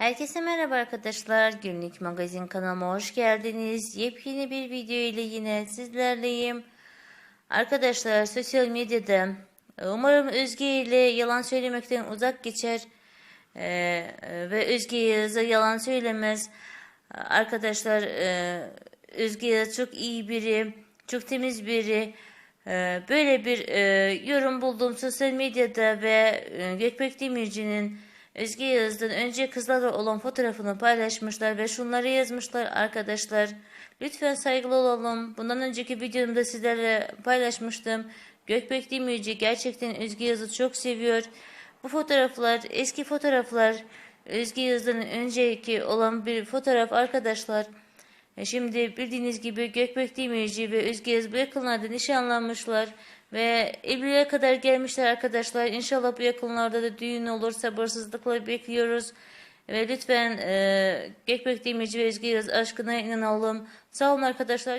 Herkese merhaba arkadaşlar. Günlük magazin kanalıma hoş geldiniz. Yepyeni bir video ile yine sizlerleyim. Arkadaşlar sosyal medyada umarım Özge ile yalan söylemekten uzak geçer e, e, ve Özge Yağız'a yalan söylemez. Arkadaşlar e, Özge Yağız çok iyi biri, çok temiz biri. E, böyle bir e, yorum buldum sosyal medyada ve e, Gökbek Demirci'nin Özge Yağız'dan önce kızlarla olan fotoğrafını paylaşmışlar ve şunları yazmışlar arkadaşlar. Lütfen saygılı olalım. Bundan önceki videomda sizlerle paylaşmıştım. Gökbek Demirci gerçekten Özge Yağız'ı çok seviyor. Bu fotoğraflar eski fotoğraflar. Özge Yağız'dan önceki olan bir fotoğraf arkadaşlar. E, Şimdi bildiğiniz gibi Gökbek Demirci ve Özge Yağız bu yakınlarda nişanlanmışlar ve evliliğe kadar gelmişler arkadaşlar. İnşallah bu yakınlarda da düğün olur. Sabırsızlıkla bekliyoruz. Ve lütfen e, Gökbek Demirci ve Özge Yağız aşkına inanalım. Sağ olun arkadaşlar.